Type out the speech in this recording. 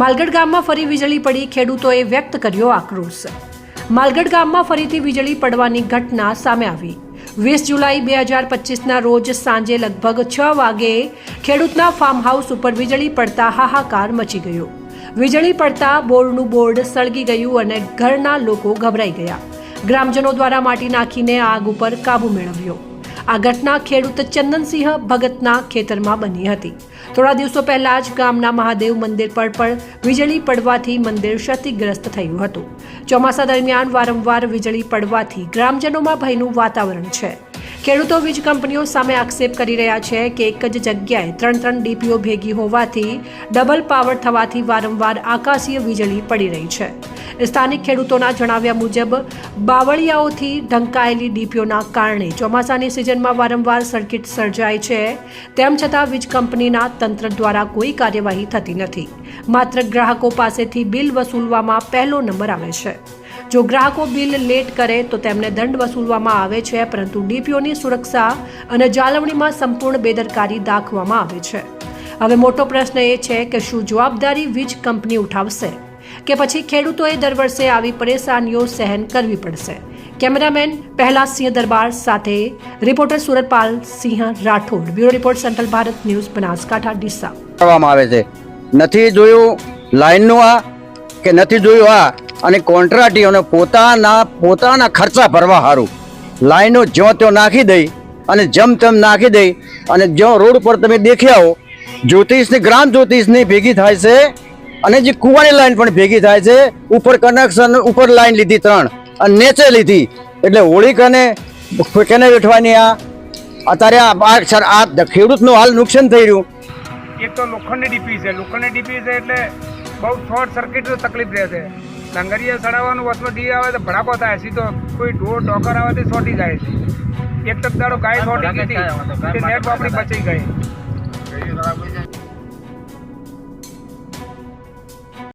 માલગઢ ગામમાં ફરી વીજળી પડી, ખેડૂતોએ વ્યક્ત કર્યો આક્રોશ. માલગઢ ગામમાં ફરીથી વીજળી પડવાની ઘટના સામે આવી. વીસ જુલાઈ બે હજાર પચીસના રોજ સાંજે લગભગ છ વાગે ખેડૂતના ફાર્મ હાઉસ ઉપર વીજળી પડતા હાહાકાર મચી ગયો. વીજળી પડતા બોર્ડનું બોર્ડ સળગી ગયું અને ઘરના લોકો ગભરાઈ ગયા. ગ્રામજનો દ્વારા માટી નાખીને આગ ઉપર કાબુ મેળવ્યો. આ ઘટના ખેડૂત ચંદનસિંહ ભગતના ખેતરમાં બની હતી. થોડા દિવસો પહેલા જ ગામના મહાદેવ મંદિર પર પણ વીજળી પડવાથી મંદિર ક્ષતિગ્રસ્ત થયું હતું. ચોમાસા દરમિયાન વારંવાર વીજળી પડવાથી ગ્રામજનોમાં ભયનું વાતાવરણ છે. ખેડૂતો વીજ કંપનીઓ સામે આક્ષેપ કરી રહ્યા છે કે એક જ જગ્યાએ ત્રણ ત્રણ ડીપીઓ ભેગી હોવાથી ડબલ પાવર થવાથી વારંવાર આકાશીય વીજળી પડી રહી છે. સ્થાનિક ખેડૂતોના જણાવ્યા મુજબ, બાવળિયાઓથી ઢંકાયેલી ડીપીઓના કારણે ચોમાસાની સિઝનમાં વારંવાર સર્કિટ સર્જાય છે, તેમ છતાં વીજ કંપનીના તંત્ર દ્વારા કોઈ કાર્યવાહી થતી નથી. માત્ર ગ્રાહકો પાસેથી બિલ વસૂલવામાં પહેલો નંબર આવે છે. જો ગ્રાહકો બિલ લેટ કરે તો તેમને દંડ વસૂલવામાં આવે છે, પરંતુ ડીપીઓની સુરક્ષા અને જાળવણીમાં સંપૂર્ણ બેદરકારી દાખવામાં આવે છે. હવે મોટો પ્રશ્ન એ છે કે શું જવાબદારી વીજ કંપની ઉઠાવશે? કે પછી ખેડૂતોએ દર વર્ષે આવી પરેશાનીઓ સહન કરવી પડશે? કેમેરામેન પહેલા સિંહ દરબાર, સાથે reporter Suratpal Singh Rathod. Bureau report, Central Bharat News, Banaskantha, Deesa. કરવામાં આવે છે. નથી જોયું લાઈનનું આ કે નથી જોયું આ? અને કોન્ટ્રાટીઓને પોતાના પોતાના ખર્ચા ભરવા સારું લાઈનો જ્યાં ત્યાં નાખી દઈ અને જમ તેમ નાખી દઈ અને જ્યાં રોડ પર તમે દેખ્યા હો, જ્યોતિષની, ગ્રામ જ્યોતિષની ભેગી થાય છે અને જે કુવાની લાઈન પણ ભેગી થાય છે, ઉપર કનેક્શન, ઉપર લાઈન લીધી ત્રણ અને નીચે લીધી. એટલે હોળી કને કેને વેઠવાની આ? અત્યારે આ આ ખેડૂતનું હાલ નુકસાન થઈ રહ્યું. એક તો લોખંડની ડીપી છે. લોખંડની ડીપી છે એટલે બહુ શોર્ટ સર્કિટ તકલીફ રહે છે. ડાંગરીએ ચડાવવાનું વચમાં ડી આવે તો ભડાકો થાય. સીધો કોઈ ઢોર ડોકર આવે તો છોટી જાય. છે એક તક દાડો ગાય ચોટી ગઈ હતી તે નેટ વાપરી બચી ગઈ.